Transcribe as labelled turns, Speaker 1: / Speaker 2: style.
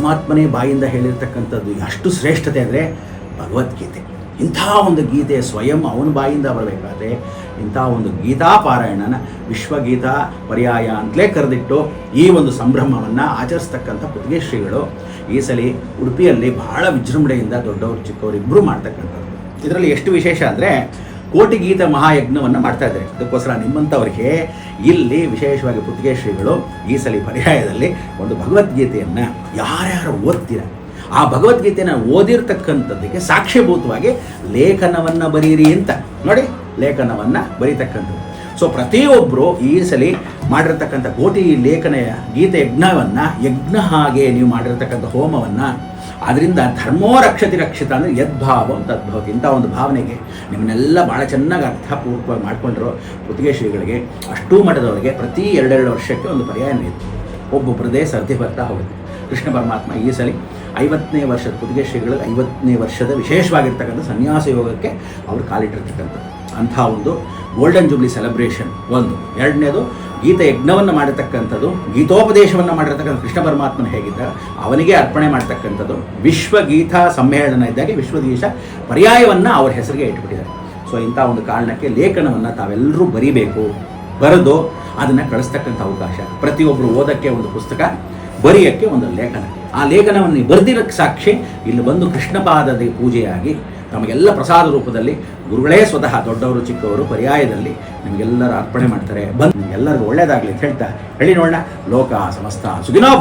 Speaker 1: ಪರಮಾತ್ಮನೇ ಬಾಯಿಂದ ಹೇಳಿರ್ತಕ್ಕಂಥದ್ದು ಅಷ್ಟು ಶ್ರೇಷ್ಠತೆ ಅಂದರೆ ಭಗವದ್ಗೀತೆ. ಇಂಥ ಒಂದು ಗೀತೆ ಸ್ವಯಂ ಅವನ ಬಾಯಿಂದ ಬರಬೇಕಾದ್ರೆ ಇಂಥ ಒಂದು ಗೀತಾ ಪಾರಾಯಣನ ವಿಶ್ವಗೀತಾ ಪರ್ಯಾಯ ಅಂತಲೇ ಕರೆದಿಟ್ಟು ಈ ಒಂದು ಸಂಭ್ರಮವನ್ನು ಆಚರಿಸ್ತಕ್ಕಂಥ ಪುತ್ತಿಗೆ ಶ್ರೀಗಳು ಈ ಸಲ ಉಡುಪಿಯಲ್ಲಿ ಬಹಳ ವಿಜೃಂಭಣೆಯಿಂದ ದೊಡ್ಡವರು ಚಿಕ್ಕವರು ಇಬ್ಬರು ಮಾಡ್ತಕ್ಕಂಥದ್ದು. ಇದರಲ್ಲಿ ಎಷ್ಟು ವಿಶೇಷ ಅಂದರೆ ಕೋಟಿ ಗೀತ ಮಹಾಯಜ್ಞವನ್ನು ಮಾಡ್ತಾ ಇದ್ದಾರೆ. ಅದಕ್ಕೋಸ್ಕರ ನಿಮ್ಮಂಥವ್ರಿಗೆ ಇಲ್ಲಿ ವಿಶೇಷವಾಗಿ ಪುತ್ತಿಗೆ ಶ್ರೀಗಳು ಈ ಸಲ ಪರ್ಯಾಯದಲ್ಲಿ ಒಂದು ಭಗವದ್ಗೀತೆಯನ್ನು ಯಾರ್ಯಾರು ಓದ್ತೀರ? ಆ ಭಗವದ್ಗೀತೆಯನ್ನು ಓದಿರ್ತಕ್ಕಂಥದ್ದಕ್ಕೆ ಸಾಕ್ಷ್ಯಭೂತವಾಗಿ ಲೇಖನವನ್ನು ಬರೀರಿ ಅಂತ. ನೋಡಿ, ಲೇಖನವನ್ನು ಬರೀತಕ್ಕಂಥದ್ದು. ಸೊ ಪ್ರತಿಯೊಬ್ಬರು ಈ ಸಲ ಮಾಡಿರ್ತಕ್ಕಂಥ ಕೋಟಿ ಲೇಖನ ಗೀತೆ ಯಜ್ಞವನ್ನು, ಯಜ್ಞ ಹಾಗೆ ನೀವು ಮಾಡಿರ್ತಕ್ಕಂಥ ಹೋಮವನ್ನು ಅದರಿಂದ ಧರ್ಮೋ ರಕ್ಷತಿ ರಕ್ಷಿತ ಅಂದರೆ ಯದ್ಭಾವ ತದ್ಭವತಿ ಇಂಥ ಒಂದು ಭಾವನೆಗೆ ನಿಮ್ಮನ್ನೆಲ್ಲ ಭಾಳ ಚೆನ್ನಾಗಿ ಅರ್ಥಪೂರ್ವಕವಾಗಿ ಮಾಡಿಕೊಂಡಿರೋ ಪುತ್ತಿಗೆ ಶ್ರೀಗಳಿಗೆ ಅಷ್ಟೂ ಮಠದವರಿಗೆ ಪ್ರತಿ ಎರಡೆರಡು ವರ್ಷಕ್ಕೆ ಒಂದು ಪರ್ಯಾಯ ನೀಡಿತು ಒಬ್ಬೊಬ್ಬರದೇ ಸರ್ದಿ ಬರ್ತಾ ಹೋಗುತ್ತೆ. ಕೃಷ್ಣ ಪರಮಾತ್ಮ ಈ ಸಲ ಐವತ್ತನೇ ವರ್ಷದ ಪುತ್ತಿಗೆ ಶ್ರೀಗಳಿಗೆ ಐವತ್ತನೇ ವರ್ಷದ ವಿಶೇಷವಾಗಿರ್ತಕ್ಕಂಥ ಸನ್ಯಾಸ ಯೋಗಕ್ಕೆ ಅವರು ಕಾಲಿಟ್ಟಿರ್ತಕ್ಕಂಥದ್ದು. ಅಂಥ ಒಂದು ಗೋಲ್ಡನ್ ಜೂಬ್ಲಿ ಸೆಲೆಬ್ರೇಷನ್ ಒಂದು. ಎರಡನೇದು, ಗೀತ ಯಜ್ಞವನ್ನು ಮಾಡಿರ್ತಕ್ಕಂಥದ್ದು, ಗೀತೋಪದೇಶವನ್ನು ಮಾಡಿರ್ತಕ್ಕಂಥ ಕೃಷ್ಣ ಪರಮಾತ್ಮನ ಹೇಗಿದ್ದ, ಅವನಿಗೆ ಅರ್ಪಣೆ ಮಾಡ್ತಕ್ಕಂಥದ್ದು, ವಿಶ್ವಗೀತಾ ಸಮ್ಮೇಳನ ಇದ್ದಾಗೆ ವಿಶ್ವಗೀತ ಪರ್ಯಾಯವನ್ನು ಅವ್ರ ಹೆಸರಿಗೆ ಇಟ್ಬಿಟ್ಟಿದ್ದಾರೆ. ಸೊ ಇಂಥ ಒಂದು ಕಾರಣಕ್ಕೆ ಲೇಖನವನ್ನು ತಾವೆಲ್ಲರೂ ಬರಿಬೇಕು, ಬರೆದು ಅದನ್ನು ಕಳಿಸ್ತಕ್ಕಂಥ ಅವಕಾಶ. ಪ್ರತಿಯೊಬ್ಬರು ಓದಕ್ಕೆ ಒಂದು ಪುಸ್ತಕ, ಬರೆಯೋಕ್ಕೆ ಒಂದು ಲೇಖನ. ಆ ಲೇಖನವನ್ನು ನೀವು ಬರೆದಿರೋಕ್ಕೆ ಸಾಕ್ಷಿ ಇಲ್ಲಿ ಬಂದು ಕೃಷ್ಣಪಾದದ ಪೂಜೆಯಾಗಿ ತಮಗೆಲ್ಲ ಪ್ರಸಾದ ರೂಪದಲ್ಲಿ ಗುರುಗಳೇ ಸ್ವತಃ ದೊಡ್ಡವರು, ಚಿಕ್ಕವರು ಪರ್ಯಾಯದಲ್ಲಿ ನಿಮಗೆಲ್ಲರೂ ಅರ್ಪಣೆ ಮಾಡ್ತಾರೆ. ಬಂದು ಎಲ್ಲರಿಗೂ ಒಳ್ಳೇದಾಗಲಿ ಅಂತ ಹೇಳ್ತಾ ಹೇಳಿ ನೋಡೋಣ. ಲೋಕ ಸಮಸ್ತ ಸುಗಿನೋ